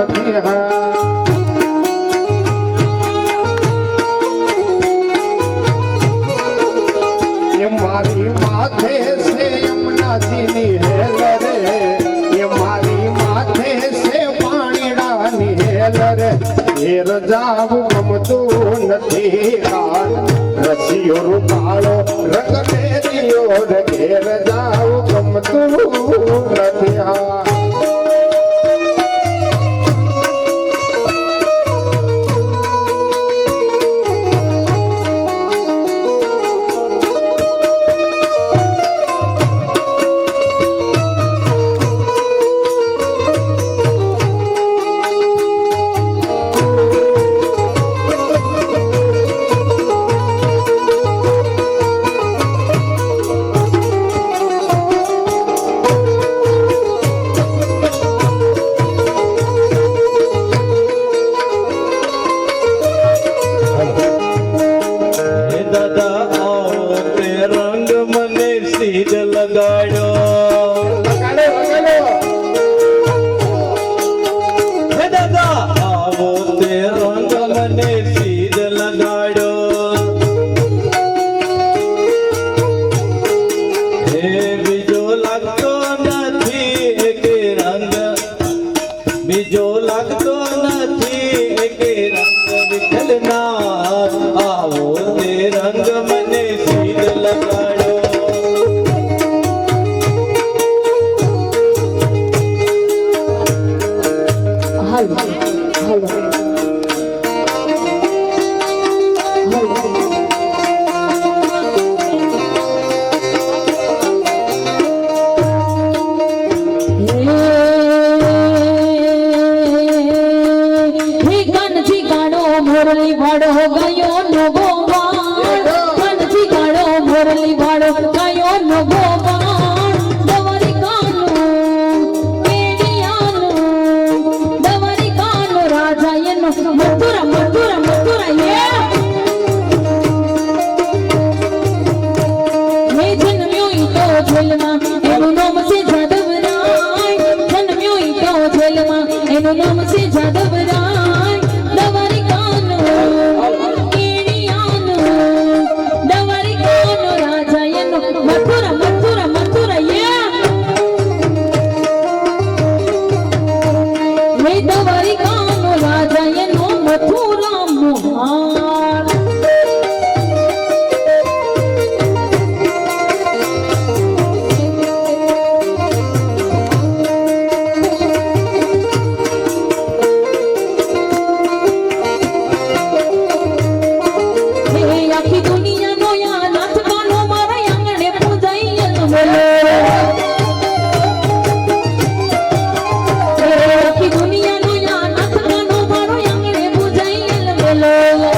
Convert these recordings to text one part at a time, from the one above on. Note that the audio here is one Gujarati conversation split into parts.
નથી હા મારી માથે ગમતું નથી રસિયો રૂપાળો રંગ મેળ્યો ઘેર જાવું ગમતું નથી હા গাড়ো ભરલી વાળો કયો નભો lola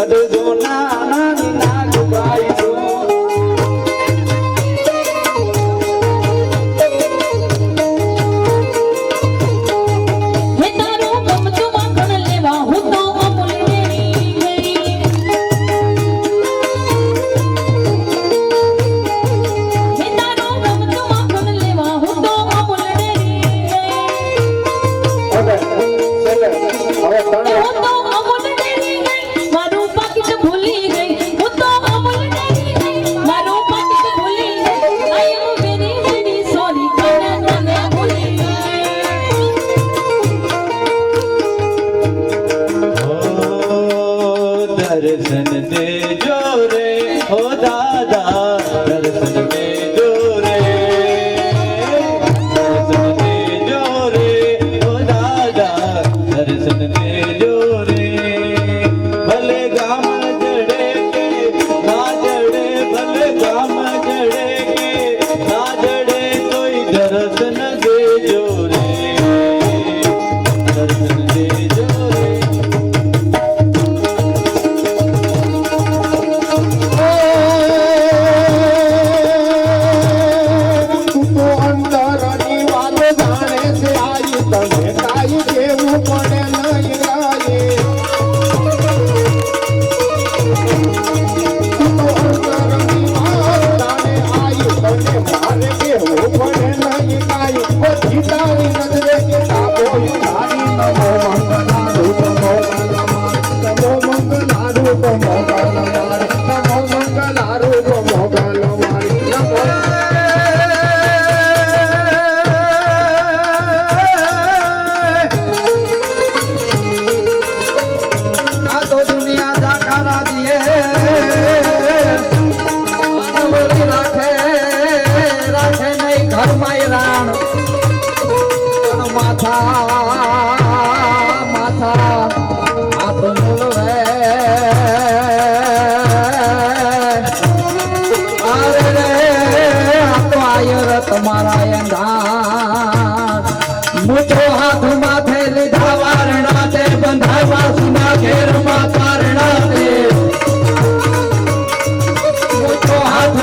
I don't know. दर्शन दे जो গেছে પૈરાણ માથા માથા હાથ મૂળ તમારા અંધાર. મૂઠો હાથ માથે લીધા વારણા તે બંધાવા સુના ઘેરમાં કારણા તે મૂઠો હાથ